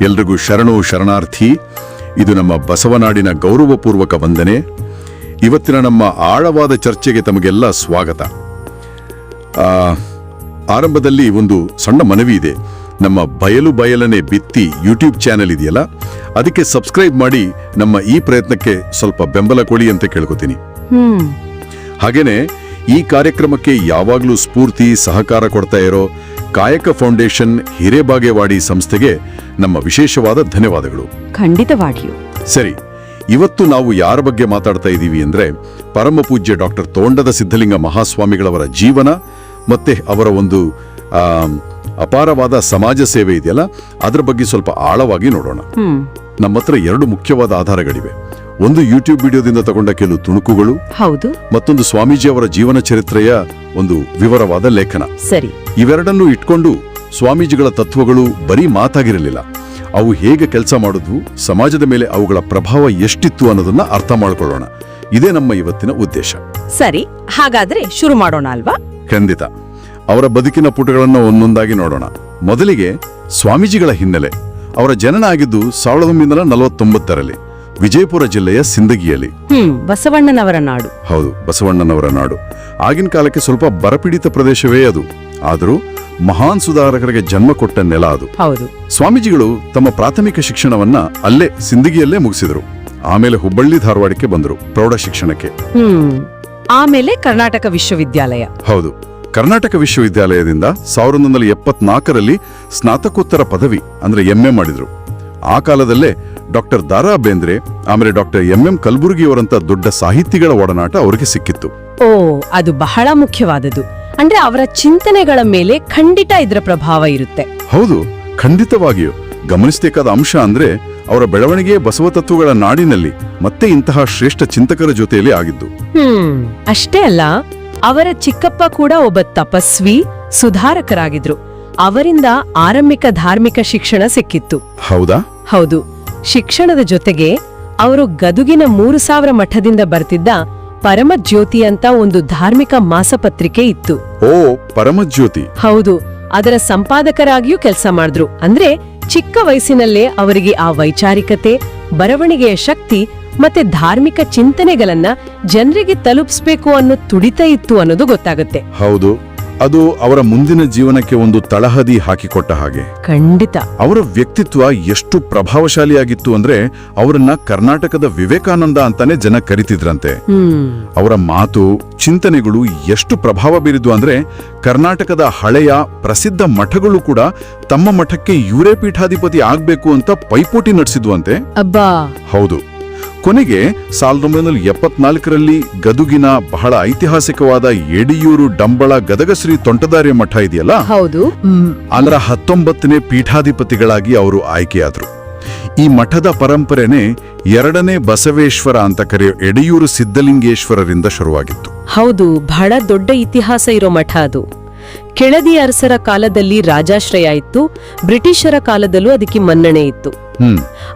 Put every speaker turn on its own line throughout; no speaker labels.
ಎಲ್ರಿಗೂ ಶರಣು ಶರಣಾರ್ಥಿ ಇದು ನಮ್ಮ ಬಸವನಾಡಿನ ಗೌರವಪೂರ್ವಕ ವಂದನೆ. ಇವತ್ತಿನ ನಮ್ಮ ಆಳವಾದ ಚರ್ಚೆಗೆ ತಮಗೆಲ್ಲ ಸ್ವಾಗತ. ಆ, ಆರಂಭದಲ್ಲಿ ಒಂದು ಸಣ್ಣ ಮನವಿ ಇದೆ. ನಮ್ಮ ಬಯಲು ಬಯಲನೆ ಬಿತ್ತಿ ಯೂಟ್ಯೂಬ್ ಚಾನೆಲ್ ಇದೆಯಲ್ಲ ಅದಕ್ಕೆ ಸಬ್ಸ್ಕ್ರೈಬ್ ಮಾಡಿ ನಮ್ಮ ಈ ಪ್ರಯತ್ನಕ್ಕೆ ಸ್ವಲ್ಪ ಬೆಂಬಲ ಕೊಡಿ ಅಂತ ಕೇಳ್ಕೊತೀನಿ. ಹಾಗೇನೆ ಈ ಕಾರ್ಯಕ್ರಮಕ್ಕೆ ಯಾವಾಗಲೂ ಸ್ಫೂರ್ತಿ ಸಹಕಾರ ಕೊಡ್ತಾ ಇರೋ ಕಾಯಕ ಫೌಂಡೇಶನ್ ಹಿರೇಬಾಗೇವಾಡಿ ಸಂಸ್ಥೆಗೆ ನಮ್ಮ ವಿಶೇಷವಾದ ಧನ್ಯವಾದಗಳು.
ಖಂಡಿತವಾಗಿಯೂ.
ಸರಿ ಇವತ್ತು ನಾವು ಯಾರ ಬಗ್ಗೆ ಮಾತಾಡ್ತಾ ಇದ್ದೀವಿ ಅಂದ್ರೆ ಪರಮ ಪೂಜ್ಯ ಡಾಕ್ಟರ್ ತೋಂಡದ ಸಿದ್ಧಲಿಂಗ ಮಹಾಸ್ವಾಮಿಗಳವರ ಜೀವನ ಮತ್ತೆ ಅವರ ಒಂದು ಅಪಾರವಾದ ಸಮಾಜ ಸೇವೆ ಇದೆಯಲ್ಲ ಅದರ ಬಗ್ಗೆ ಸ್ವಲ್ಪ ಆಳವಾಗಿ ನೋಡೋಣ.
ಹ್ಮ್.
ನಮ್ಮ ಹತ್ರ ಎರಡು ಮುಖ್ಯವಾದ ಆಧಾರಗಳಿವೆ. ಒಂದು ಯೂಟ್ಯೂಬ್ ವಿಡಿಯೋದಿಂದ ತಗೊಂಡ ಕೆಲವು ತುಣುಕುಗಳು
ಹೌದು.
ಮತ್ತೊಂದು ಸ್ವಾಮೀಜಿ ಅವರ ಜೀವನ ಚರಿತ್ರೆಯ ಒಂದು ವಿವರವಾದ ಲೇಖನ.
ಸರಿ.
ಇವೆರಡನ್ನೂ ಇಟ್ಕೊಂಡು ಸ್ವಾಮೀಜಿಗಳ ತತ್ವಗಳು ಬರೀ ಮಾತಾಗಿರಲಿಲ್ಲ. ಅವು ಹೇಗೆ ಕೆಲಸ ಮಾಡಿದ್ವು ಸಮಾಜದ ಮೇಲೆ ಅವುಗಳ ಪ್ರಭಾವ ಎಷ್ಟಿತ್ತು ಅನ್ನೋದನ್ನ ಅರ್ಥ ಮಾಡ್ಕೊಳ್ಳೋಣ. ಇದೇ ನಮ್ಮ ಇವತ್ತಿನ ಉದ್ದೇಶ.
ಸರಿ ಹಾಗಾದ್ರೆ ಶುರು ಮಾಡೋಣ ಅಲ್ವಾ?
ಖಂಡಿತ. ಅವರ ಬದುಕಿನ ಪುಟಗಳನ್ನು ಒಂದೊಂದಾಗಿ ನೋಡೋಣ. ಮೊದಲಿಗೆ ಸ್ವಾಮೀಜಿಗಳ ಹಿನ್ನೆಲೆ. ಅವರ ಜನನ ಆಗಿದ್ದು ಸಾವಿರದ ಒಂಬೈನೂರ ನಲವತ್ತೊಂಬತ್ತರಲ್ಲಿ. ವಿಜಯಪುರ ಜಿಲ್ಲೆಯ ಸಿಂದಗಿಯಲ್ಲಿ.
ಹ್ಮ್ ಬಸವಣ್ಣನವರ ನಾಡು.
ಹೌದು ಬಸವಣ್ಣನವರ ನಾಡು. ಆಗಿನ ಕಾಲಕ್ಕೆ ಸ್ವಲ್ಪ ಬರಪೀಡಿತ ಪ್ರದೇಶವೇ ಅದು. ಆದರೂ ಮಹಾನ್ ಸುಧಾರಕರಿಗೆ ಜನ್ಮ ಕೊಟ್ಟ ನೆಲ ಅದು.
ಹೌದು.
ಸ್ವಾಮೀಜಿಗಳು ತಮ್ಮ ಪ್ರಾಥಮಿಕ ಶಿಕ್ಷಣವನ್ನ ಅಲ್ಲೇ ಸಿಂದಗಿಯಲ್ಲೇ ಮುಗಿಸಿದರು. ಆಮೇಲೆ ಹುಬ್ಬಳ್ಳಿ ಧಾರವಾಡಕ್ಕೆ ಬಂದರು ಪ್ರೌಢ ಶಿಕ್ಷಣಕ್ಕೆ.
ಹ್ಮ್ ಆಮೇಲೆ ಕರ್ನಾಟಕ ವಿಶ್ವವಿದ್ಯಾಲಯ.
ಹೌದು ಕರ್ನಾಟಕ ವಿಶ್ವವಿದ್ಯಾಲಯದಿಂದ ಸಾವಿರದ ಒಂಬೈನೂರ ಎಪ್ಪತ್ನಾಲ್ಕರಲ್ಲಿ ಸ್ನಾತಕೋತ್ತರ ಪದವಿ ಅಂದ್ರೆ ಎಂಎ ಮಾಡಿದ್ರು. ಆ ಕಾಲದಲ್ಲೇ ಡಾಕ್ಟರ್ ದಾರಾ ಬೇಂದ್ರೆ ಆಮೇಲೆ ಡಾಕ್ಟರ್ ಎಂ ಎಂ ಕಲಬುರ್ಗಿಯವರಂತ ದೊಡ್ಡ ಸಾಹಿತಿಗಳ ಒಡನಾಟ ಅವರಿಗೆ ಸಿಕ್ಕಿತ್ತು.
ಓ ಅದು ಬಹಳ ಮುಖ್ಯವಾದದ್ದು. ಅಂದ್ರೆ ಅವರ ಚಿಂತನೆಗಳ ಮೇಲೆ ಖಂಡಿತ ಇದರ ಪ್ರಭಾವ ಇರುತ್ತೆ.
ಹೌದು ಖಂಡಿತವಾಗಿಯೂ. ಗಮನಿಸಬೇಕಾದ ಅಂಶ ಅಂದ್ರೆ ಅವರ ಬೆಳವಣಿಗೆ ಬಸವ ತತ್ವಗಳ ನಾಡಿನಲ್ಲಿ ಮತ್ತೆ ಇಂತಹ ಶ್ರೇಷ್ಠ ಚಿಂತಕರ ಜೊತೆಯಲ್ಲಿ ಆಗಿದ್ದು.
ಹ್ಮ್ ಅಷ್ಟೇ ಅಲ್ಲ ಅವರ ಚಿಕ್ಕಪ್ಪ ಕೂಡ ಒಬ್ಬ ತಪಸ್ವಿ ಸುಧಾರಕರಾಗಿದ್ರು. ಅವರಿಂದ ಆರಂಭಿಕ ಧಾರ್ಮಿಕ ಶಿಕ್ಷಣ ಸಿಕ್ಕಿತ್ತು.
ಹೌದಾ?
ಹೌದು. ಶಿಕ್ಷಣದ ಜೊತೆಗೆ ಅವರು ಗದುಗಿನ ಮೂರು ಸಾವಿರ ಮಠದಿಂದ ಬರ್ತಿದ್ದ ಪರಮಜ್ಯೋತಿ ಅಂತ ಒಂದು ಧಾರ್ಮಿಕ ಮಾಸಪತ್ರಿಕೆ ಇತ್ತು.
ಓ ಪರಮಜ್ಯೋತಿ.
ಹೌದು ಅದರ ಸಂಪಾದಕರಾಗಿಯೂ ಕೆಲಸ ಮಾಡಿದ್ರು. ಅಂದ್ರೆ ಚಿಕ್ಕ ವಯಸ್ಸಿನಲ್ಲೇ ಅವರಿಗೆ ಆ ವೈಚಾರಿಕತೆ ಬರವಣಿಗೆಯ ಶಕ್ತಿ ಮತ್ತೆ ಧಾರ್ಮಿಕ ಚಿಂತನೆಗಳನ್ನ ಜನರಿಗೆ ತಲುಪಿಸಬೇಕು ಅನ್ನೋ ತುಡಿತ ಇತ್ತು ಅನ್ನೋದು ಗೊತ್ತಾಗುತ್ತೆ.
ಹೌದು. ಅದು ಅವರ ಮುಂದಿನ ಜೀವನಕ್ಕೆ ಒಂದು ತಳಹದಿ ಹಾಕಿಕೊಟ್ಟ ಹಾಗೆ.
ಖಂಡಿತ.
ಅವರ ವ್ಯಕ್ತಿತ್ವ ಎಷ್ಟು ಪ್ರಭಾವಶಾಲಿಯಾಗಿತ್ತು ಅಂದ್ರೆ ಅವರನ್ನ ಕರ್ನಾಟಕದ ವಿವೇಕಾನಂದ ಅಂತಾನೆ ಜನ ಕರಿತಿದ್ರಂತೆ. ಅವರ ಮಾತು ಚಿಂತನೆಗಳು ಎಷ್ಟು ಪ್ರಭಾವ ಬೀರಿದ್ವು ಅಂದ್ರೆ ಕರ್ನಾಟಕದ ಹಳೆಯ ಪ್ರಸಿದ್ಧ ಮಠಗಳು ಕೂಡ ತಮ್ಮ ಮಠಕ್ಕೆ ಇವರೇ ಪೀಠಾಧಿಪತಿ ಆಗ್ಬೇಕು ಅಂತ ಪೈಪೋಟಿ ನಡೆಸಿದ್ವಂತೆ.
ಅಬ್ಬಾ.
ಹೌದು. ಕೊನೆಗೆ ಸಾವಿರದ ಒಂಬೈನೂರ ಎಪ್ಪತ್ನಾಲ್ಕರಲ್ಲಿ ಗದುಗಿನ ಬಹಳ ಐತಿಹಾಸಿಕವಾದ ಎಡಿಯೂರು ಡಂಬಳ ಗದಗಶ್ರೀ ತೊಂಟದಾರ್ಯ ಮಠ ಇದೆಯಲ್ಲ?
ಹೌದು.
ಅದರ ಹತ್ತೊಂಬತ್ತನೇ ಪೀಠಾಧಿಪತಿಗಳಾಗಿ ಅವರು ಆಯ್ಕೆಯಾದರು. ಈ ಮಠದ ಪರಂಪರೆನೇ ಎರಡನೇ ಬಸವೇಶ್ವರ ಅಂತ ಕರೆಯೋ ಯಡಿಯೂರು ಸಿದ್ಧಲಿಂಗೇಶ್ವರರಿಂದ ಶುರುವಾಗಿತ್ತು.
ಹೌದು ಬಹಳ ದೊಡ್ಡ ಇತಿಹಾಸ ಇರೋ ಮಠ ಅದು. ಕೆಳದಿ ಅರಸರ ಕಾಲದಲ್ಲಿ ರಾಜಾಶ್ರಯ ಇತ್ತು ಬ್ರಿಟಿಷರ ಕಾಲದಲ್ಲೂ ಅದಕ್ಕೆ ಮನ್ನಣೆ ಇತ್ತು.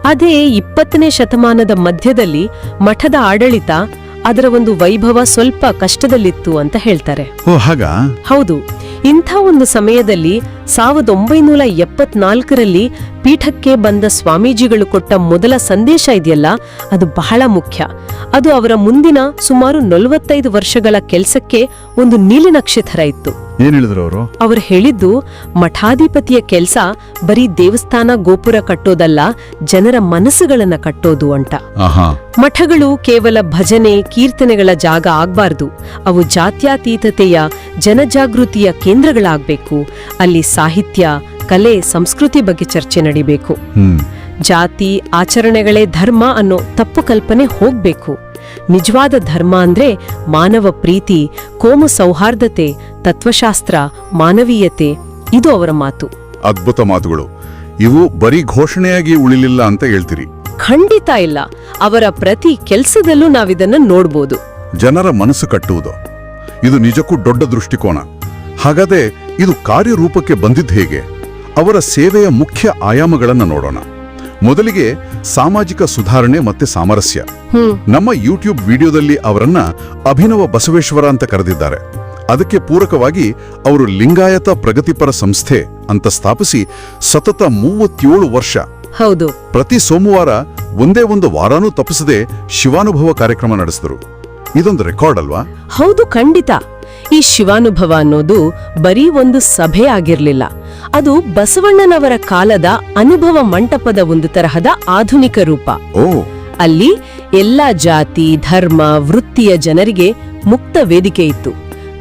ಅದೇ ಇಪ್ಪತ್ತನೇ ಶತಮಾನದ ಮಧ್ಯದಲ್ಲಿ ಮಠದ ಆಡಳಿತ ಅದರ ಒಂದು ವೈಭವ ಸ್ವಲ್ಪ ಕಷ್ಟದಲ್ಲಿತ್ತು ಅಂತ ಹೇಳ್ತಾರೆ. ಹೌದು. ಇಂಥ ಒಂದು ಸಮಯದಲ್ಲಿ ಸಾವಿರದ ಒಂಬೈನೂರ ಎಪ್ಪತ್ನಾಲ್ಕರಲ್ಲಿ ಪೀಠಕ್ಕೆ ಬಂದ ಸ್ವಾಮೀಜಿಗಳು ಕೊಟ್ಟ ಮೊದಲ ಸಂದೇಶ ಇದೆಯಲ್ಲ ಅದು ಬಹಳ ಮುಖ್ಯ. ಅದು ಅವರ ಮುಂದಿನ ಸುಮಾರು ನಲವತ್ತೈದು ವರ್ಷಗಳ ಕೆಲಸಕ್ಕೆ ಒಂದು ನೀಲಿನಕ್ಷತ್ರ ಇತ್ತು.
ಏನ್ ಹೇಳಿದ್ರು ಅವರು?
ಅವರು ಹೇಳಿದ್ದು ಮಠಾಧಿಪತಿಯ ಕೆಲ್ಸ ಬರೀ ದೇವಸ್ಥಾನ ಗೋಪುರ ಕಟ್ಟೋದಲ್ಲ ಜನರ ಮನಸ್ಸುಗಳನ್ನ ಕಟ್ಟೋದು ಅಂತ.
ಆಹಾ.
ಮಠಗಳು ಕೇವಲ ಭಜನೆ ಕೀರ್ತನೆಗಳ ಜಾಗ ಆಗ್ಬಾರ್ದು. ಅವು ಜಾತ್ಯತೀತತೆಯ ಜನಜಾಗೃತಿಯ ಕೇಂದ್ರಗಳಾಗಬೇಕು. ಅಲ್ಲಿ ಸಾಹಿತ್ಯ ಕಲೆ ಸಂಸ್ಕೃತಿ ಬಗ್ಗೆ ಚರ್ಚೆ ನಡಿಬೇಕು.
ಹ್ಮ್.
ಜಾತಿ ಆಚರಣೆಗಳೇ ಧರ್ಮ ಅನ್ನೋ ತಪ್ಪು ಕಲ್ಪನೆ ಹೋಗ್ಬೇಕು. ನಿಜವಾದ ಧರ್ಮ ಅಂದ್ರೆ ಮಾನವ ಪ್ರೀತಿ ಕೋಮು ಸೌಹಾರ್ದತೆ ತತ್ವಶಾಸ್ತ್ರ ಮಾನವೀಯತೆ. ಇದು ಅವರ ಮಾತು.
ಅದ್ಭುತ ಮಾತುಗಳು. ಇವು ಬರೀ ಘೋಷಣೆಯಾಗಿ ಉಳಿಲಿಲ್ಲ ಅಂತ ಹೇಳ್ತೀರಿ.
ಖಂಡಿತ ಇಲ್ಲ. ಅವರ ಪ್ರತಿ ಕೆಲ್ಸದಲ್ಲೂ ನಾವಿದನ್ನ ನೋಡ್ಬೋದು.
ಜನರ ಮನಸ್ಸು ಕಟ್ಟುವುದು. ಇದು ನಿಜಕ್ಕೂ ದೊಡ್ಡ ದೃಷ್ಟಿಕೋನ. ಹಾಗಾದ್ರೆ ಇದು ಕಾರ್ಯರೂಪಕ್ಕೆ ಬಂದಿದ್ದು ಹೇಗೆ? ಅವರ ಸೇವೆಯ ಮುಖ್ಯ ಆಯಾಮಗಳನ್ನು ನೋಡೋಣ. ಮೊದಲಿಗೆ ಸಾಮಾಜಿಕ ಸುಧಾರಣೆ ಮತ್ತೆ ಸಾಮರಸ್ಯ. ನಮ್ಮ ಯೂಟ್ಯೂಬ್ ವಿಡಿಯೋದಲ್ಲಿ ಅವರನ್ನ ಅಭಿನವ ಬಸವೇಶ್ವರ ಅಂತ ಕರೆದಿದ್ದಾರೆ. ಅದಕ್ಕೆ ಪೂರಕವಾಗಿ ಅವರು ಲಿಂಗಾಯತ ಪ್ರಗತಿಪರ ಸಂಸ್ಥೆ ಅಂತ ಸ್ಥಾಪಿಸಿ ಸತತ ಮೂವತ್ತೇಳು ವರ್ಷ.
ಹೌದು.
ಪ್ರತಿ ಸೋಮವಾರ ಒಂದೇ ಒಂದು ವಾರಾನೂ ತಪ್ಪಿಸದೆ ಶಿವಾನುಭವ ಕಾರ್ಯಕ್ರಮ ನಡೆಸಿದರು. ಇದೊಂದು ರೆಕಾರ್ಡ್ ಅಲ್ವಾ?
ಹೌದು ಖಂಡಿತ. ಈ ಶಿವಾನುಭವ ಅನ್ನೋದು ಬರೀ ಒಂದು ಸಭೆ ಆಗಿರ್ಲಿಲ್ಲ. ಅದು ಬಸವಣ್ಣನವರ ಕಾಲದ ಅನುಭವ ಮಂಟಪದ ಒಂದು ತರಹದ ಆಧುನಿಕ ರೂಪ.
ಓ.
ಅಲ್ಲಿ ಎಲ್ಲ ಜಾತಿ ಧರ್ಮ ವೃತ್ತಿಯ ಜನರಿಗೆ ಮುಕ್ತ ವೇದಿಕೆ ಇತ್ತು.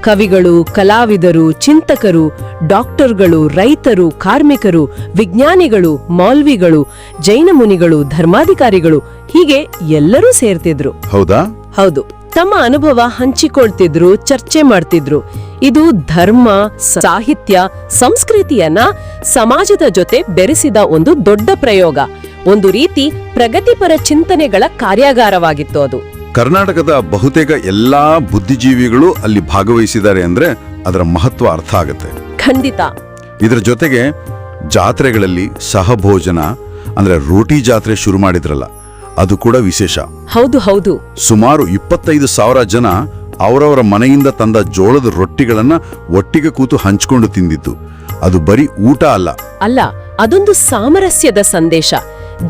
ಕವಿಗಳು ಕಲಾವಿದರು ಚಿಂತಕರು ಡಾಕ್ಟರ್ಗಳು ರೈತರು ಕಾರ್ಮಿಕರು ವಿಜ್ಞಾನಿಗಳು ಮೌಲ್ವಿಗಳು ಜೈನ ಮುನಿಗಳು ಧರ್ಮಾಧಿಕಾರಿಗಳು ಹೀಗೆ ಎಲ್ಲರೂ ಸೇರ್ತಿದ್ರು.
ಹೌದಾ?
ಹೌದು. ತಮ್ಮ ಅನುಭವ ಹಂಚಿಕೊಳ್ತಿದ್ರು ಚರ್ಚೆ ಮಾಡ್ತಿದ್ರು. ಇದು ಧರ್ಮ ಸಾಹಿತ್ಯ ಸಂಸ್ಕೃತಿಯನ್ನ ಸಮಾಜದ ಜೊತೆ ಬೆರೆಸಿದ ಒಂದು ದೊಡ್ಡ ಪ್ರಯೋಗ. ಒಂದು ರೀತಿ ಪ್ರಗತಿಪರ ಚಿಂತನೆಗಳ ಕಾರ್ಯಾಗಾರವಾಗಿತ್ತು ಅದು.
ಕರ್ನಾಟಕದ ಬಹುತೇಕ ಎಲ್ಲಾ ಬುದ್ಧಿಜೀವಿಗಳು ಅಲ್ಲಿ ಭಾಗವಹಿಸಿದ್ದಾರೆ ಅಂದ್ರೆ ಅದರ ಮಹತ್ವ ಅರ್ಥ ಆಗುತ್ತೆ.
ಖಂಡಿತ.
ಇದರ ಜೊತೆಗೆ ಜಾತ್ರೆಗಳಲ್ಲಿ ಸಹಭೋಜನ ಅಂದ್ರೆ ರೋಟಿ ಜಾತ್ರೆ ಶುರು ಮಾಡಿದ್ರಲ್ಲ ಅದು ಕೂಡ ವಿಶೇಷ.
ಹೌದು ಹೌದು.
ಸುಮಾರು ಇಪ್ಪತ್ತೈದು ಸಾವಿರ ಜನ ಅವರವರ ಮನೆಯಿಂದ ತಂದ ಜೋಳದ ರೊಟ್ಟಿಗಳನ್ನ ಒಟ್ಟಿಗೆ ಕೂತು ಹಂಚಿಕೊಂಡು ತಿಂದಿದ್ದು. ಅದು ಬರೀ ಊಟ ಅಲ್ಲ.
ಅಲ್ಲ ಅದೊಂದು ಸಾಮರಸ್ಯದ ಸಂದೇಶ.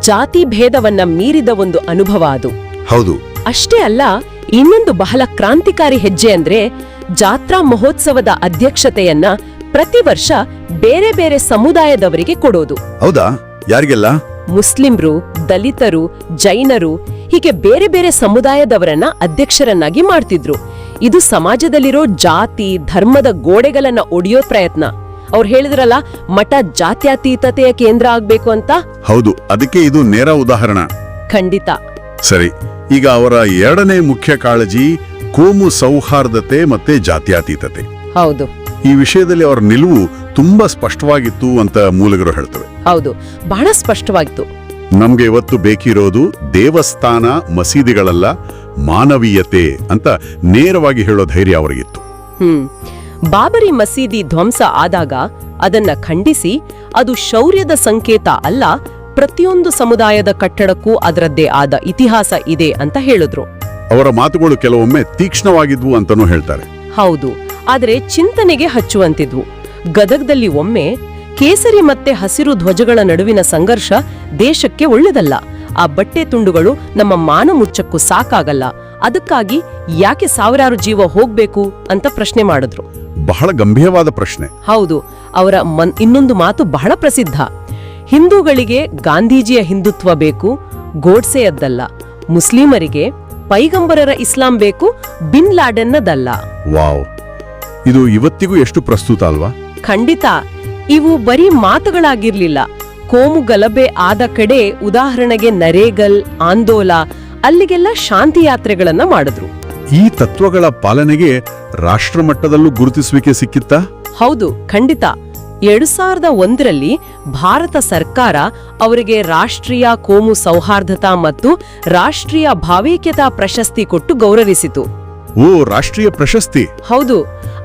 ಜಾತಿ ಭೇದವನ್ನ ಮೀರಿದ ಒಂದು ಅನುಭವ ಅದು.
ಹೌದು.
ಅಷ್ಟೇ ಅಲ್ಲ ಇನ್ನೊಂದು ಬಹಳ ಕ್ರಾಂತಿಕಾರಿ ಹೆಜ್ಜೆ ಅಂದ್ರೆ ಜಾತ್ರಾ ಮಹೋತ್ಸವದ ಅಧ್ಯಕ್ಷತೆಯನ್ನ ಪ್ರತಿ ವರ್ಷ ಬೇರೆ ಬೇರೆ ಸಮುದಾಯದವರಿಗೆ ಕೊಡೋದು.
ಹೌದಾ? ಯಾರಿಗೆಲ್ಲ?
ಮುಸ್ಲಿಮ್ರು ದಲಿತರು ಜೈನರು ಹೀಗೆ ಬೇರೆ ಬೇರೆ ಸಮುದಾಯದವರನ್ನ ಅಧ್ಯಕ್ಷರನ್ನಾಗಿ ಮಾಡ್ತಿದ್ರು. ಇದು ಸಮಾಜದಲ್ಲಿರೋ ಜಾತಿ ಧರ್ಮದ ಗೋಡೆಗಳನ್ನ ಒಡೆಯೋ ಪ್ರಯತ್ನ. ಅವ್ರು ಹೇಳಿದ್ರಲ್ಲ ಮಠ ಜಾತ್ಯತೀತತೆಯ ಕೇಂದ್ರ ಆಗ್ಬೇಕು ಅಂತ?
ಹೌದು ಅದಕ್ಕೆ ಇದು ನೇರ ಉದಾಹರಣೆ.
ಖಂಡಿತ.
ಸರಿ ಈಗ ಅವರ ಎರಡನೇ ಮುಖ್ಯ ಕಾಳಜಿ ಕೋಮು ಸೌಹಾರ್ದತೆ ಮತ್ತೆ ಜಾತ್ಯತೀತತೆ.
ಹೌದು.
ಈ ವಿಷಯದಲ್ಲಿ ಅವರ ನಿಲುವು ತುಂಬಾ ಸ್ಪಷ್ಟವಾಗಿತ್ತು ಅಂತ ಮೂಲಗಳು ಹೇಳ್ತವೆ.
ಹೌದು ಬಹಳ ಸ್ಪಷ್ಟವಾಗಿತ್ತು.
ನಮ್ಗೆ ಇವತ್ತು ಬೇಕಿರೋದು ದೇವಸ್ಥಾನ ಮಸೀದಿಗಳಲ್ಲ ಮಾನವೀಯತೆ ಅಂತ ನೇರವಾಗಿ ಹೇಳೋ ಧೈರ್ಯ ಅವರಿಗಿತ್ತು.
ಹ್ಮ್. ಬಾಬರಿ ಮಸೀದಿ ಧ್ವಂಸ ಆದಾಗ ಅದನ್ನ ಖಂಡಿಸಿ ಅದು ಶೌರ್ಯದ ಸಂಕೇತ ಅಲ್ಲ ಪ್ರತಿಯೊಂದು ಸಮುದಾಯದ ಕಟ್ಟಡಕ್ಕೂ ಅದರದ್ದೇ ಆದ ಇತಿಹಾಸ ಇದೆ ಅಂತ ಹೇಳಿದ್ರು.
ಅವರ ಮಾತುಗಳು ಕೆಲವೊಮ್ಮೆ ತೀಕ್ಷ್ಣವಾಗಿದ್ವು ಅಂತಾನೂ ಹೇಳ್ತಾರೆ.
ಹೌದು ಆದರೆ ಚಿಂತನೆಗೆ ಹಚ್ಚುವಂತಿದ್ವು. ಗದಗದಲ್ಲಿ ಒಮ್ಮೆ ಕೇಸರಿ ಮತ್ತೆ ಹಸಿರು ಧ್ವಜಗಳ ನಡುವಿನ ಸಂಘರ್ಷ ದೇಶಕ್ಕೆ ಒಳ್ಳೆದಲ್ಲ. ಆ ಬಟ್ಟೆ ತುಂಡುಗಳು ನಮ್ಮ ಮಾನ ಮುಚ್ಚಕ್ಕೂ ಸಾಕಾಗಲ್ಲ. ಅದಕ್ಕಾಗಿ ಯಾಕೆ ಸಾವಿರಾರು ಜೀವ ಹೋಗ್ಬೇಕು ಅಂತ ಪ್ರಶ್ನೆ ಮಾಡಿದ್ರು.
ಬಹಳ ಗಂಭೀರವಾದ ಪ್ರಶ್ನೆ.
ಹೌದು ಅವರ ಮನ್ ಇನ್ನೊಂದು ಮಾತು ಬಹಳ ಪ್ರಸಿದ್ಧ. ಹಿಂದೂಗಳಿಗೆ ಗಾಂಧೀಜಿಯ ಹಿಂದುತ್ವ ಬೇಕು ಗೋಡ್ಸೆಯದ್ದಲ್ಲ. ಮುಸ್ಲಿಮರಿಗೆ ಪೈಗಂಬರರ ಇಸ್ಲಾಂ ಬೇಕು ಬಿನ್ ಲಾಡೆನ್ನದಲ್ಲ.
ವಾವ್ ಇದು ಇವತ್ತಿಗೂ ಎಷ್ಟು ಪ್ರಸ್ತುತ ಅಲ್ವಾ?
ಖಂಡಿತ ಇವು ಬರೀ ಮಾತುಗಳಾಗಿರ್ಲಿಲ್ಲ. ಕೋಮು ಗಲಭೆ ಆದ ಕಡೆ ಉದಾಹರಣೆಗೆ ನರೇಗಲ್ ಆಂದೋಲ ಅಲ್ಲಿಗೆಲ್ಲ ಶಾಂತಿ ಯಾತ್ರೆಗಳನ್ನ ಮಾಡಿದ್ರು.
ಈ ತತ್ವಗಳ ಪಾಲನೆಗೆ ರಾಷ್ಟ್ರ ಮಟ್ಟದಲ್ಲೂ ಗುರುತಿಸುವಿಕೆ ಸಿಕ್ಕಿತ್ತ?
ಹೌದು ಖಂಡಿತ. ಎರಡು ಸಾವಿರದ ಒಂದರಲ್ಲಿ ಭಾರತ ಸರ್ಕಾರ ಅವರಿಗೆ ರಾಷ್ಟ್ರೀಯ ಕೋಮು ಸೌಹಾರ್ದತಾ ಮತ್ತು ರಾಷ್ಟ್ರೀಯ ಭಾವೈಕ್ಯತಾ ಪ್ರಶಸ್ತಿ ಕೊಟ್ಟು ಗೌರವಿಸಿತು.
ಓ ರಾಷ್ಟ್ರೀಯ ಪ್ರಶಸ್ತಿ.
ಹೌದು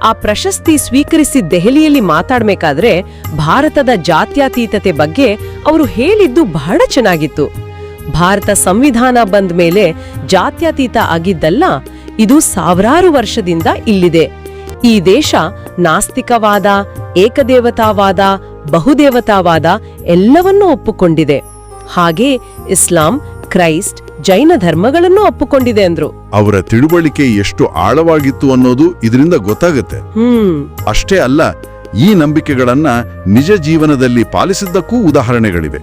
ಆ ಪ್ರಶಸ್ತಿ ಸ್ವೀಕರಿಸಿ ದೆಹಲಿಯಲ್ಲಿ ಮಾತಾಡ್ಬೇಕಾದ್ರೆ ಭಾರತದ ಜಾತ್ಯತೀತತೆ ಬಗ್ಗೆ ಅವರು ಹೇಳಿದ್ದು ಬಹಳ ಚೆನ್ನಾಗಿತ್ತು. ಭಾರತ ಸಂವಿಧಾನ ಬಂದ ಮೇಲೆ ಜಾತ್ಯತೀತ ಆಗಿದ್ದಲ್ಲ, ಇದು ಸಾವಿರಾರು ವರ್ಷದಿಂದ ಇಲ್ಲಿದೆ. ಈ ದೇಶ ನಾಸ್ತಿಕವಾದ, ಏಕದೇವತಾವಾದ, ಬಹುದೇವತಾವಾದ ಎಲ್ಲವನ್ನೂ ಒಪ್ಪಿಕೊಂಡಿದೆ. ಹಾಗೆ ಇಸ್ಲಾಂ ಕ್ರೈಸ್ಟ್ ಜೈನ ಧರ್ಮಗಳನ್ನು ಒಪ್ಪಿಕೊಂಡಿದೆ ಅಂದ್ರು.
ಅವರ ತಿಳುವಳಿಕೆ ಎಷ್ಟು ಆಳವಾಗಿತ್ತು ಅನ್ನೋದು ಇದರಿಂದ ಗೊತ್ತಾಗುತ್ತೆ.
ಹ್ಮ್.
ಅಷ್ಟೇ ಅಲ್ಲ ಈ ನಂಬಿಕೆಗಳನ್ನ ನಿಜ ಜೀವನದಲ್ಲಿ ಪಾಲಿಸಿದ್ದಕ್ಕೂ ಉದಾಹರಣೆಗಳಿವೆ.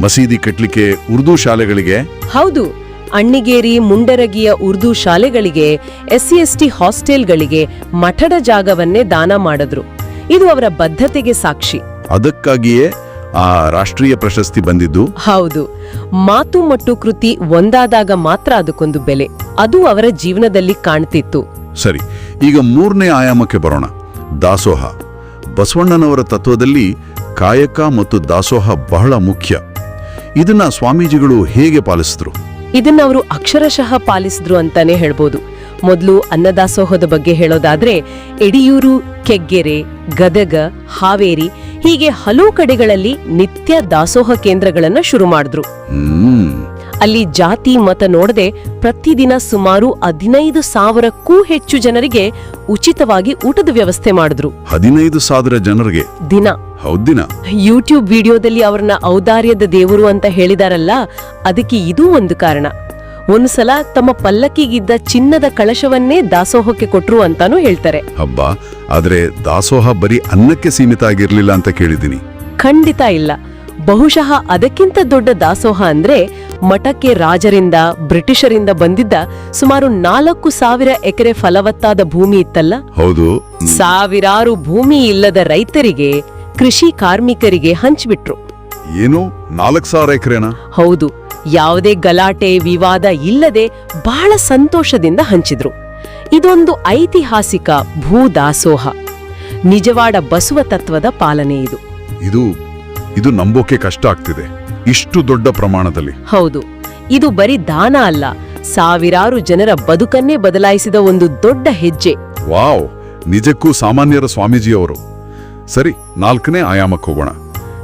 ಮಸೀದಿ ಕಟ್ಲಿಕ್ಕೆ ಉರ್ದು ಶಾಲೆಗಳಿಗೆ
ಹೌದು ಅಣ್ಣಿಗೇರಿ ಮುಂಡರಗಿಯ ಉರ್ದು ಶಾಲೆಗಳಿಗೆ ಎಸ್ಸಿ ಎಸ್ಟಿ ಹಾಸ್ಟೆಲ್ಗಳಿಗೆ ಮಠದ ಜಾಗವನ್ನೇ ದಾನ ಮಾಡಿದ್ರು. ಇದು ಅವರ ಬದ್ಧತೆಗೆ ಸಾಕ್ಷಿ.
ಅದಕ್ಕಾಗಿಯೇ ಆ ರಾಷ್ಟ್ರೀಯ ಪ್ರಶಸ್ತಿ ಬಂದಿದ್ದು?
ಹೌದು. ಮಾತು ಮತ್ತು ಕೃತಿ ಒಂದಾದಾಗ ಮಾತ್ರ ಅದಕ್ಕೊಂದು ಬೆಲೆ. ಅದು ಅವರ ಜೀವನದಲ್ಲಿ ಕಾಣ್ತಿತ್ತು.
ಸರಿ ಈಗ ಮೂರನೇ ಆಯಾಮಕ್ಕೆ ಬರೋಣ. ದಾಸೋಹ. ಬಸವಣ್ಣನವರ ತತ್ವದಲ್ಲಿ ಕಾಯಕ ಮತ್ತು ದಾಸೋಹ ಬಹಳ ಮುಖ್ಯ. ಇದನ್ನ ಸ್ವಾಮೀಜಿಗಳು ಹೇಗೆ ಪಾಲಿಸಿದ್ರು?
ಇದನ್ನ ಅವರು ಅಕ್ಷರಶಃ ಪಾಲಿಸಿದ್ರು ಅಂತಾನೆ ಹೇಳ್ಬೋದು. ಮೊದಲು ಅನ್ನದಾಸೋಹದ ಬಗ್ಗೆ ಹೇಳೋದಾದ್ರೆ ಎಡಿಯೂರು ಕೆಗ್ಗೆರೆ ಗದಗ ಹಾವೇರಿ ಹೀಗೆ ಹಲವು ಕಡೆಗಳಲ್ಲಿ ನಿತ್ಯ ದಾಸೋಹ ಕೇಂದ್ರಗಳನ್ನ ಶುರು ಮಾಡಿದ್ರು. ಅಲ್ಲಿ ಜಾತಿ ಮತ ನೋಡದೆ ಪ್ರತಿದಿನ ಸುಮಾರು ಹದಿನೈದು ಸಾವಿರಕ್ಕೂ ಹೆಚ್ಚು ಜನರಿಗೆ ಉಚಿತವಾಗಿ ಊಟದ ವ್ಯವಸ್ಥೆ ಮಾಡಿದ್ರು.
ಹದಿನೈದು ಸಾವಿರ ಜನರಿಗೆ?
ದಿನ.
ಹೌದಿನ
ಯೂಟ್ಯೂಬ್ ವಿಡಿಯೋದಲ್ಲಿ ಅವ್ರನ್ನ ಔದಾರ್ಯದ ದೇವರು ಅಂತ ಹೇಳಿದಾರಲ್ಲ ಅದಕ್ಕೆ ಇದೂ ಒಂದು ಕಾರಣ. ಒಂದ್ಸಲ ತಮ್ಮ ಪಲ್ಲಕ್ಕಿಗಿದ್ದ ಚಿನ್ನದ ಕಳಶವನ್ನೇ ದಾಸೋಹಕ್ಕೆ ಕೊಟ್ರು ಅಂತಾನೂ ಹೇಳ್ತಾರೆ.
ಹಬ್ಬ ಆದ್ರೆ ದಾಸೋಹ ಬರೀ ಅನ್ನಕ್ಕೆ ಸೀಮಿತ ಆಗಿರ್ಲಿಲ್ಲ ಅಂತ ಕೇಳಿದೀನಿ
ಖಂಡಿತ ಇಲ್ಲ. ಬಹುಶಃ ಅದಕ್ಕಿಂತ ದೊಡ್ಡ ದಾಸೋಹ ಅಂದ್ರೆ ಮಠಕ್ಕೆ ರಾಜರಿಂದ ಬ್ರಿಟಿಷರಿಂದ ಬಂದಿದ್ದ ಸುಮಾರು ನಾಲ್ಕು ಸಾವಿರ ಎಕರೆ ಫಲವತ್ತಾದ ಭೂಮಿ ಇತ್ತಲ್ಲ?
ಹೌದು.
ಸಾವಿರಾರು ಭೂಮಿ ಇಲ್ಲದ ರೈತರಿಗೆ ಕೃಷಿ ಕಾರ್ಮಿಕರಿಗೆ ಹಂಚ್ಬಿಟ್ರು
ಏನು? ನಾಲ್ಕು ಸಾವಿರ ಎಕರೆನಾ?
ಹೌದು. ಯಾವುದೇ ಗಲಾಟೆ ವಿವಾದ ಇಲ್ಲದೆ ಬಹಳ ಸಂತೋಷದಿಂದ ಹಂಚಿದ್ರು. ಇದೊಂದು ಐತಿಹಾಸಿಕ ಭೂದಾಸೋಹ. ನಿಜವಾಡ ಬಸವ ತತ್ವದ ಪಾಲನೆ ಇದು.
ಇದು ಇದು ನಂಬೋಕೆ ಕಷ್ಟ ಆಗ್ತಿದೆ. ಇಷ್ಟು ದೊಡ್ಡ ಪ್ರಮಾಣದಲ್ಲಿ.
ಹೌದು. ಇದು ಬರೀ ದಾನ ಅಲ್ಲ. ಸಾವಿರಾರು ಜನರ ಬದುಕನ್ನೇ ಬದಲಾಯಿಸಿದ ಒಂದು ದೊಡ್ಡ ಹೆಜ್ಜೆ.
ವಾವ್! ನಿಜಕ್ಕೂ ಸಾಮಾನ್ಯರ ಸ್ವಾಮೀಜಿಯವರು. ಸರಿ ನಾಲ್ಕನೇ ಆಯಾಮಕ್ಕೆ ಹೋಗೋಣ.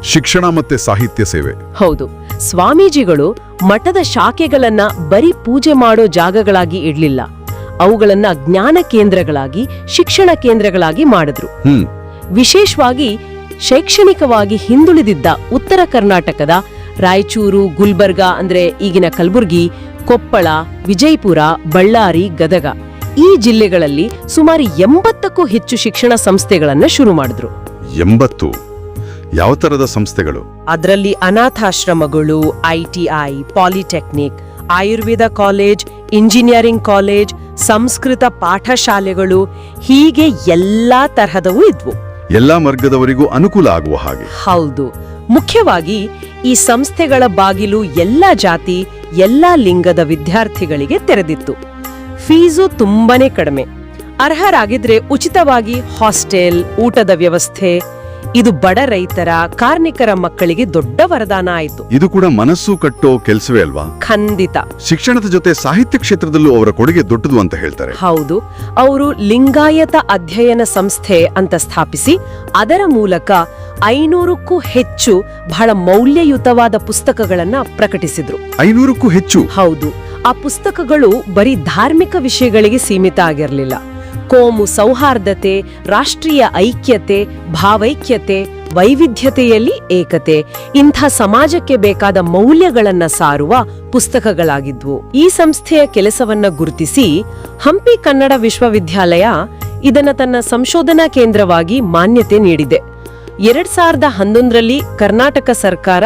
ಶಿಕ್ಷಣ ಮತ್ತೆ ಸಾಹಿತ್ಯ ಸೇವೆ.
ಹೌದು. ಸ್ವಾಮೀಜಿಗಳು ಮಠದ ಶಾಖೆಗಳನ್ನ ಬರೀ ಪೂಜೆ ಮಾಡೋ ಜಾಗಗಳಾಗಿ ಇಡ್ಲಿಲ್ಲ. ಅವುಗಳನ್ನ ಜ್ಞಾನ ಕೇಂದ್ರಗಳಾಗಿ ಶಿಕ್ಷಣ ಕೇಂದ್ರಗಳಾಗಿ ಮಾಡಿದ್ರು. ವಿಶೇಷವಾಗಿ ಶೈಕ್ಷಣಿಕವಾಗಿ ಹಿಂದುಳಿದಿದ್ದ ಉತ್ತರ ಕರ್ನಾಟಕದ ರಾಯಚೂರು ಗುಲ್ಬರ್ಗಾ ಅಂದ್ರೆ ಈಗಿನ ಕಲಬುರ್ಗಿ ಕೊಪ್ಪಳ ವಿಜಯಪುರ ಬಳ್ಳಾರಿ ಗದಗ ಈ ಜಿಲ್ಲೆಗಳಲ್ಲಿ ಸುಮಾರು ಎಂಬತ್ತಕ್ಕೂ ಹೆಚ್ಚು ಶಿಕ್ಷಣ ಸಂಸ್ಥೆಗಳನ್ನ ಶುರು ಮಾಡಿದ್ರು.
ಎಂಬತ್ತು. ಯಾವ ತರದ ಸಂಸ್ಥೆಗಳು?
ಅದರಲ್ಲಿ ಅನಾಥಾಶ್ರಮಗಳು ITI polytechnic Ayurveda college engineering college Sanskrit ಪಾಠಶಾಲೆಗಳು ಹೀಗೆ ಎಲ್ಲಾ ತರಹದವು ಇದ್ವು.
ಎಲ್ಲಾ ವರ್ಗದವರಿಗೂ ಅನುಕೂಲ ಆಗುವ ಹಾಗೆ.
ಹೌದು. ಮುಖ್ಯವಾಗಿ ಈ ಸಂಸ್ಥೆಗಳ ಬಾಗಿಲು ಎಲ್ಲ ಜಾತಿ ಎಲ್ಲ ಲಿಂಗದ ವಿದ್ಯಾರ್ಥಿಗಳಿಗೆ ತೆರೆದಿತ್ತು. ಫೀಸು ತುಂಬಾನೇ ಕಡಿಮೆ. ಅರ್ಹರಾಗಿದ್ರೆ ಉಚಿತವಾಗಿ ಹಾಸ್ಟೆಲ್ ಊಟದ ವ್ಯವಸ್ಥೆ ಇದು ಬಡ ರೈತರ ಕಾರ್ಮಿಕರ ಮಕ್ಕಳಿಗೆ ದೊಡ್ಡ ವರದಾನ ಆಯಿತು.
ಇದು ಕೂಡ ಮನಸ್ಸು ಕಟ್ಟೋ ಕೆಲಸವೇ ಅಲ್ವಾ?
ಖಂಡಿತ.
ಶಿಕ್ಷಣದ ಜೊತೆ ಸಾಹಿತ್ಯ ಕ್ಷೇತ್ರದಲ್ಲೂ ಅವರ ಕೊಡುಗೆ ದೊಡ್ಡದು ಅಂತ ಹೇಳ್ತಾರೆ.
ಹೌದು. ಅವರು ಲಿಂಗಾಯತ ಅಧ್ಯಯನ ಸಂಸ್ಥೆ ಅಂತ ಸ್ಥಾಪಿಸಿ ಅದರ ಮೂಲಕ ಐನೂರಕ್ಕೂ ಹೆಚ್ಚು ಬಹಳ ಮೌಲ್ಯಯುತವಾದ ಪುಸ್ತಕಗಳನ್ನ ಪ್ರಕಟಿಸಿದ್ರು.
ಐನೂರಕ್ಕೂ ಹೆಚ್ಚು?
ಹೌದು. ಆ ಪುಸ್ತಕಗಳು ಬರೀ ಧಾರ್ಮಿಕ ವಿಷಯಗಳಿಗೆ ಸೀಮಿತ ಆಗಿರಲಿಲ್ಲ. ಕೋಮು ಸೌಹಾರ್ದತೆ, ರಾಷ್ಟ್ರೀಯ ಐಕ್ಯತೆ, ಭಾವೈಕ್ಯತೆ, ವೈವಿಧ್ಯತೆಯಲ್ಲಿ ಏಕತೆ. ಇಂಥ ಸಮಾಜಕ್ಕೆ ಬೇಕಾದ ಮೌಲ್ಯಗಳನ್ನ ಸಾರುವ ಪುಸ್ತಕಗಳಾಗಿದ್ವು. ಈ ಸಂಸ್ಥೆಯ ಕೆಲಸವನ್ನ ಗುರುತಿಸಿ ಹಂಪಿ ಕನ್ನಡ ವಿಶ್ವವಿದ್ಯಾಲಯ ಇದನ್ನ ತನ್ನ ಸಂಶೋಧನಾ ಕೇಂದ್ರವಾಗಿ ಮಾನ್ಯತೆ ನೀಡಿದೆ. ಎರಡ್ ಸಾವಿರದ ಹನ್ನೊಂದರಲ್ಲಿ ಕರ್ನಾಟಕ ಸರ್ಕಾರ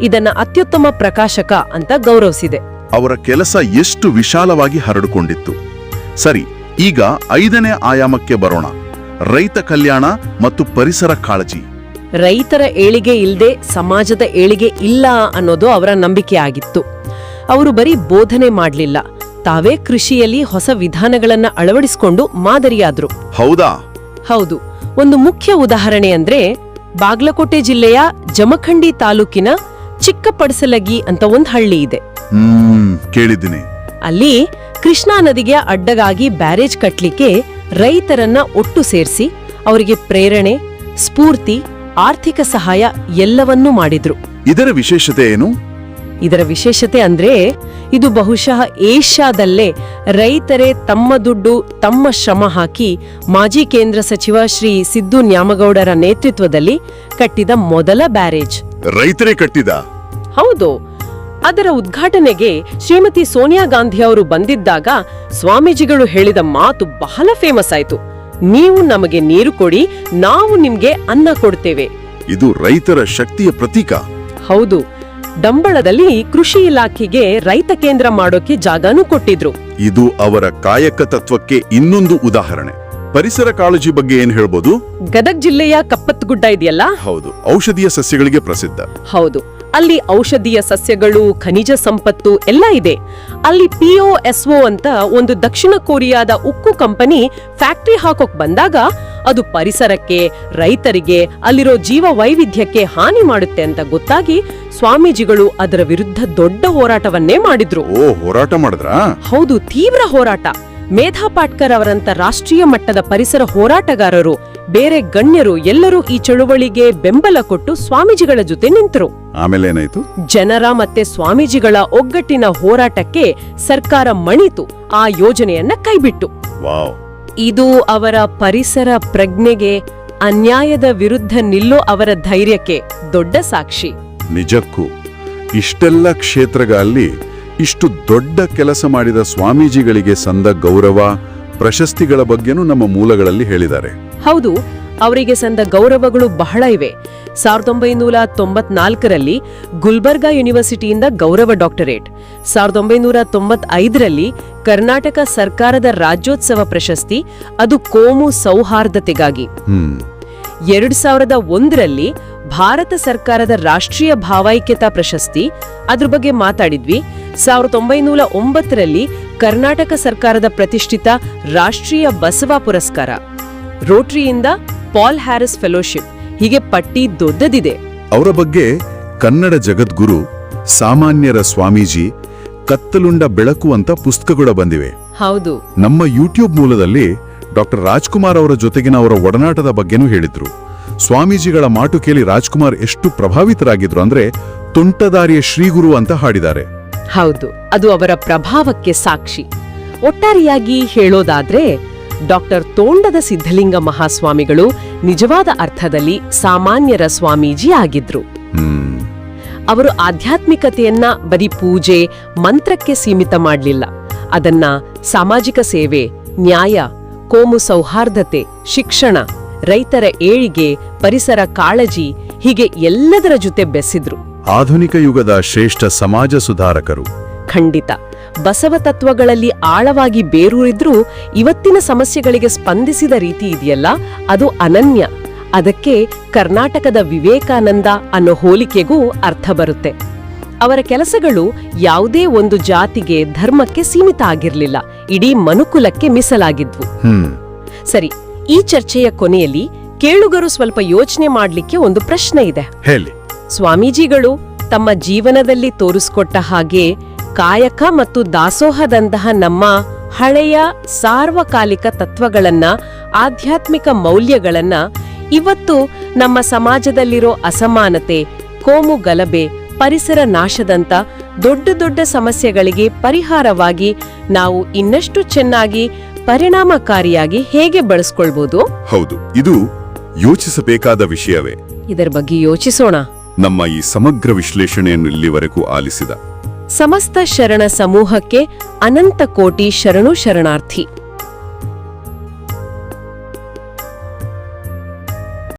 ಇದನ್ನ ಅತ್ಯುತ್ತಮ ಪ್ರಕಾಶಕ ಅಂತ ಗೌರವಿಸಿದೆ.
ಅವರ ಕೆಲಸ ಎಷ್ಟು ವಿಶಾಲವಾಗಿ ಹರಡಿಕೊಂಡಿತ್ತು. ಸರಿ ಈಗ ಐದನೇ ಆಯಾಮಕ್ಕೆ ಬರೋಣ. ರೈತ ಕಲ್ಯಾಣ ಮತ್ತು ಪರಿಸರ ಕಾಳಜಿ.
ರೈತರ ಏಳಿಗೆ ಇಲ್ಲದೆ ಸಮಾಜದ ಏಳಿಗೆ ಇಲ್ಲ ಅನ್ನೋದು ಅವರ ನಂಬಿಕೆ ಆಗಿತ್ತು. ಅವರು ಬರೀ ಬೋಧನೆ ಮಾಡಲಿಲ್ಲ. ತಾವೇ ಕೃಷಿಯಲ್ಲಿ ಹೊಸ ವಿಧಾನಗಳನ್ನ ಅಳವಡಿಸಿಕೊಂಡು ಮಾದರಿಯಾದ್ರು.
ಹೌದಾ?
ಹೌದು. ಒಂದು ಮುಖ್ಯ ಉದಾಹರಣೆ ಅಂದ್ರೆ ಬಾಗ್ಲಕೋಟೆ ಜಿಲ್ಲೆಯ ಜಮಖಂಡಿ ತಾಲೂಕಿನ ಚಿಕ್ಕಪಡಸಲಗಿ ಅಂತ ಒಂದು ಹಳ್ಳಿ ಇದೆ.
ಕೇಳಿದ್ದೀನಿ.
ಅಲ್ಲಿ ಕೃಷ್ಣಾ ನದಿಗೆ ಅಡ್ಡಗಾಗಿ ಬ್ಯಾರೇಜ್ ಕಟ್ಟಲಿಕ್ಕೆ ರೈತರನ್ನ ಒಟ್ಟು ಸೇರಿಸಿ ಅವರಿಗೆ ಪ್ರೇರಣೆ ಸ್ಫೂರ್ತಿ ಆರ್ಥಿಕ ಸಹಾಯ ಎಲ್ಲವನ್ನೂ ಮಾಡಿದ್ರು.
ಇದರ ವಿಶೇಷತೆ ಏನು?
ಇದರ ವಿಶೇಷತೆ ಅಂದ್ರೆ ಇದು ಬಹುಶಃ ಏಷ್ಯಾದಲ್ಲೇ ರೈತರೇ ತಮ್ಮ ದುಡ್ಡು ತಮ್ಮ ಶ್ರಮ ಹಾಕಿ ಮಾಜಿ ಕೇಂದ್ರ ಸಚಿವ ಶ್ರೀ ಸಿದ್ದು ನ್ಯಾಮಗೌಡರ ನೇತೃತ್ವದಲ್ಲಿ ಕಟ್ಟಿದ ಮೊದಲ ಬ್ಯಾರೇಜ್.
ರೈತರೇ ಕಟ್ಟಿದ?
ಹೌದು. ಅದರ ಉದ್ಘಾಟನೆಗೆ ಶ್ರೀಮತಿ ಸೋನಿಯಾ ಗಾಂಧಿ ಅವರು ಬಂದಿದ್ದಾಗ ಸ್ವಾಮೀಜಿಗಳು ಹೇಳಿದ ಮಾತು ಬಹಳ ಫೇಮಸ್ ಆಯ್ತು. ನೀವು ನಮಗೆ ನೀರು ಕೊಡಿ ನಾವು ನಿಮ್ಗೆ ಅನ್ನ ಕೊಡ್ತೇವೆ.
ಇದು ರೈತರ ಶಕ್ತಿಯ ಪ್ರತೀಕ.
ಹೌದು. ಡಂಬಳದಲ್ಲಿ ಕೃಷಿ ಇಲಾಖೆಗೆ ರೈತ ಕೇಂದ್ರ ಮಾಡೋಕೆ ಜಾಗನೂ ಕೊಟ್ಟಿದ್ರು.
ಇದು ಅವರ ಕಾಯಕ ತತ್ವಕ್ಕೆ ಇನ್ನೊಂದು ಉದಾಹರಣೆ. ಪರಿಸರ ಕಾಳಜಿ ಬಗ್ಗೆ ಏನ್ ಹೇಳ್ಬೋದು?
ಗದಗ್ ಜಿಲ್ಲೆಯ ಕಪ್ಪತ್ಗುಡ್ಡ ಇದೆಯಲ್ಲ?
ಹೌದು. ಔಷಧೀಯ ಸಸ್ಯಗಳಿಗೆ ಪ್ರಸಿದ್ಧ.
ಹೌದು. ಅಲ್ಲಿ ಔಷಧೀಯ ಸಸ್ಯಗಳು ಖನಿಜ ಸಂಪತ್ತು ಎಲ್ಲ ಇದೆ. ಅಲ್ಲಿ ಪಿಒಎಸ್ಒ ಅಂತ ಒಂದು ದಕ್ಷಿಣ ಕೊರಿಯಾದ ಉಕ್ಕು ಕಂಪನಿ ಫ್ಯಾಕ್ಟರಿ ಹಾಕೋಕ್ ಬಂದಾಗ ಅದು ಪರಿಸರಕ್ಕೆ ರೈತರಿಗೆ ಅಲ್ಲಿರೋ ಜೀವ ವೈವಿಧ್ಯಕ್ಕೆ ಹಾನಿ ಮಾಡುತ್ತೆ ಅಂತ ಗೊತ್ತಾಗಿ ಸ್ವಾಮೀಜಿಗಳು ಅದರ ವಿರುದ್ಧ ದೊಡ್ಡ ಹೋರಾಟವನ್ನೇ ಮಾಡಿದ್ರು.
ಓ ಹೋರಾಟ ಮಾಡಿದ್ರ?
ಹೌದು ತೀವ್ರ ಹೋರಾಟ. ಮೇಧಾ ಪಾಟ್ಕರ್ ಅವರಂತ ರಾಷ್ಟ್ರೀಯ ಮಟ್ಟದ ಪರಿಸರ ಹೋರಾಟಗಾರರು ಬೇರೆ ಗಣ್ಯರು ಎಲ್ಲರೂ ಈ ಚಳುವಳಿಗೆ ಬೆಂಬಲ ಕೊಟ್ಟು ಸ್ವಾಮೀಜಿಗಳ ಜೊತೆ ನಿಂತರು.
ಆಮೇಲೆ ಏನಾಯ್ತು
ಜನರ ಮತ್ತೆ ಸ್ವಾಮೀಜಿಗಳ ಒಗ್ಗಟ್ಟಿನ ಹೋರಾಟಕ್ಕೆ ಸರ್ಕಾರ ಮಣಿತು ಆ ಯೋಜನೆಯನ್ನ ಕೈಬಿಟ್ಟು.
ವಾವ್.
ಇದು ಅವರ ಪರಿಸರ ಪ್ರಜ್ಞೆಗೆ ಅನ್ಯಾಯದ ವಿರುದ್ಧ ನಿಲ್ಲೋ ಅವರ ಧೈರ್ಯಕ್ಕೆ ದೊಡ್ಡ ಸಾಕ್ಷಿ.
ನಿಜಕ್ಕೂ ಇಷ್ಟೆಲ್ಲ ಕ್ಷೇತ್ರಗಳಲ್ಲಿ ಇಷ್ಟು ದೊಡ್ಡ ಕೆಲಸ ಮಾಡಿದ ಸ್ವಾಮೀಜಿಗಳಿಗೆ ಸಂದ ಗೌರವ ಪ್ರಶಸ್ತಿಗಳ ಬಗ್ಗೆನೂ ನಮ್ಮ ಮೂಲಗಳಲ್ಲಿ ಹೇಳಿದ್ದಾರೆ.
ಹೌದು ಅವರಿಗೆ ಸಂದ ಗೌರವಗಳು ಬಹಳ ಇವೆ. ಸಾವಿರದ ಒಂಬೈನೂರ ತೊಂಬತ್ನಾಲ್ಕರಲ್ಲಿ ಗುಲ್ಬರ್ಗಾ ಯೂನಿವರ್ಸಿಟಿಯಿಂದ ಗೌರವ ಡಾಕ್ಟರೇಟ್. ಸಾವಿರದ ಒಂಬೈನೂರ ತೊಂಬತ್ತೈದರಲ್ಲಿ ಕರ್ನಾಟಕ ಸರ್ಕಾರದ ರಾಜ್ಯೋತ್ಸವ ಪ್ರಶಸ್ತಿ ಅದು ಕೋಮು ಸೌಹಾರ್ದತೆಗಾಗಿ. ಎರಡ್ ಸಾವಿರದ ಒಂದರಲ್ಲಿ ಭಾರತ ಸರ್ಕಾರದ ರಾಷ್ಟ್ರೀಯ ಭಾವೈಕ್ಯತಾ ಪ್ರಶಸ್ತಿ ಅದ್ರ ಬಗ್ಗೆ ಮಾತಾಡಿದ್ವಿ. ಸಾವಿರದ ಒಂಬೈನೂರ ಒಂಬತ್ತರಲ್ಲಿ ಕರ್ನಾಟಕ ಸರ್ಕಾರದ ಪ್ರತಿಷ್ಠಿತ ರಾಷ್ಟ್ರೀಯ ಬಸವ ಪುರಸ್ಕಾರ. ರೋಟರಿಯಿಂದ ಪಾಲ್ ಹ್ಯಾರಿಸ್ ಫೆಲೋಶಿಪ್. ಹೀಗೆ ಪಟ್ಟಿ ದೊಡ್ಡದಿದೆ.
ಅವರ ಬಗ್ಗೆ ಕನ್ನಡ ಜಗದ್ಗುರು ಸಾಮಾನ್ಯರ ಸ್ವಾಮೀಜಿ ಕತ್ತಲುಂಡ ಬೆಳಕು ಅಂತ ಪುಸ್ತಕಗಳು ಬಂದಿವೆ.
ಹೌದು.
ನಮ್ಮ ಯೂಟ್ಯೂಬ್ ಮೂಲದಲ್ಲಿ ಡಾಕ್ಟರ್ ರಾಜ್ಕುಮಾರ್ ಅವರ ಜೊತೆಗಿನ ಅವರ ಒಡನಾಟದ ಬಗ್ಗೆನೂ ಹೇಳಿದ್ರು. ಸ್ವಾಮೀಜಿಗಳ ಮಾತು ಕೇಳಿ ರಾಜ್ಕುಮಾರ್ ಎಷ್ಟು ಪ್ರಭಾವಿತರಾಗಿದ್ರು ಅಂದ್ರೆ ತುಂಟದಾರಿಯ ಶ್ರೀಗುರು ಅಂತ ಹಾಡಿದ್ದಾರೆ.
ಹೌದು ಅದು ಅವರ ಪ್ರಭಾವಕ್ಕೆ ಸಾಕ್ಷಿ. ಒಟ್ಟಾರೆಯಾಗಿ ಹೇಳೋದಾದ್ರೆ ಡಾಕ್ಟರ್ ತೋಂಡದ ಸಿದ್ಧಲಿಂಗ ಮಹಾಸ್ವಾಮಿಗಳು ನಿಜವಾದ ಅರ್ಥದಲ್ಲಿ ಸಾಮಾನ್ಯರ ಸ್ವಾಮೀಜಿ ಆಗಿದ್ರು. ಅವರು ಆಧ್ಯಾತ್ಮಿಕತೆಯನ್ನ ಬರೀ ಪೂಜೆ ಮಂತ್ರಕ್ಕೆ ಸೀಮಿತ ಮಾಡಲಿಲ್ಲ. ಅದನ್ನ ಸಾಮಾಜಿಕ ಸೇವೆ ನ್ಯಾಯ ಕೋಮು ಸೌಹಾರ್ದತೆ ಶಿಕ್ಷಣ ರೈತರ ಏಳಿಗೆ ಪರಿಸರ ಕಾಳಜಿ ಹೀಗೆ ಎಲ್ಲದರ ಜೊತೆ ಬೆಸೆದ್ರು
ಆಧುನಿಕ ಯುಗದ ಶ್ರೇಷ್ಠ ಸಮಾಜ ಸುಧಾರಕರು.
ಖಂಡಿತ. ಬಸವ ತತ್ವಗಳಲ್ಲಿ ಆಳವಾಗಿ ಬೇರೂರಿದ್ರೂ ಇವತ್ತಿನ ಸಮಸ್ಯೆಗಳಿಗೆ ಸ್ಪಂದಿಸಿದ ರೀತಿ ಇದೆಯಲ್ಲ ಅದು ಅನನ್ಯ. ಅದಕ್ಕೆ ಕರ್ನಾಟಕದ ವಿವೇಕಾನಂದ ಅನ್ನೋ ಹೋಲಿಕೆಗೂ ಅರ್ಥ ಬರುತ್ತೆ. ಅವರ ಕೆಲಸಗಳು ಯಾವುದೇ ಒಂದು ಜಾತಿಗೆ ಧರ್ಮಕ್ಕೆ ಸೀಮಿತ ಆಗಿರಲಿಲ್ಲ ಇಡೀ ಮನುಕುಲಕ್ಕೆ ಮೀಸಲಾಗಿದ್ವು.
ಹ್ಮ್.
ಸರಿ ಈ ಚರ್ಚೆಯ ಕೊನೆಯಲ್ಲಿ ಕೇಳುಗರು ಸ್ವಲ್ಪ ಯೋಚನೆ ಮಾಡಲಿಕ್ಕೆ ಒಂದು ಪ್ರಶ್ನೆ ಇದೆ.
ಹೇಳಿ.
ಸ್ವಾಮೀಜಿಗಳು ತಮ್ಮ ಜೀವನದಲ್ಲಿ ತೋರಿಸ್ಕೊಟ್ಟ ಹಾಗೆ ಕಾಯಕ ಮತ್ತು ದಾಸೋಹದಂತಹ ನಮ್ಮ ಹಳೆಯ ಸಾರ್ವಕಾಲಿಕ ತತ್ವಗಳನ್ನ ಆಧ್ಯಾತ್ಮಿಕ ಮೌಲ್ಯಗಳನ್ನ ಇವತ್ತು ನಮ್ಮ ಸಮಾಜದಲ್ಲಿರೋ ಅಸಮಾನತೆ ಕೋಮು ಗಲಭೆ ಪರಿಸರ ನಾಶದಂತ ದೊಡ್ಡ ದೊಡ್ಡ ಸಮಸ್ಯೆಗಳಿಗೆ ಪರಿಹಾರವಾಗಿ ನಾವು ಇನ್ನಷ್ಟು ಚೆನ್ನಾಗಿ ಪರಿಣಾಮಕಾರಿಯಾಗಿ ಹೇಗೆ ಬಳಸ್ಕೊಳ್ಬೋದು?
ಹೌದು ಇದು ಯೋಚಿಸಬೇಕಾದ ವಿಷಯವೇ.
ಇದರ ಬಗ್ಗೆ ಯೋಚಿಸೋಣ.
ನಮ್ಮ ಈ ಸಮಗ್ರ ವಿಶ್ಲೇಷಣೆಯನ್ನು ಇಲ್ಲಿವರೆಗೂ ಆಲಿಸಿದ.
ಸಮಸ್ತ ಶರಣ ಸಮೂಹಕ್ಕೆ ಅನಂತ ಕೋಟಿ ಶರಣು ಶರಣಾರ್ಥಿ.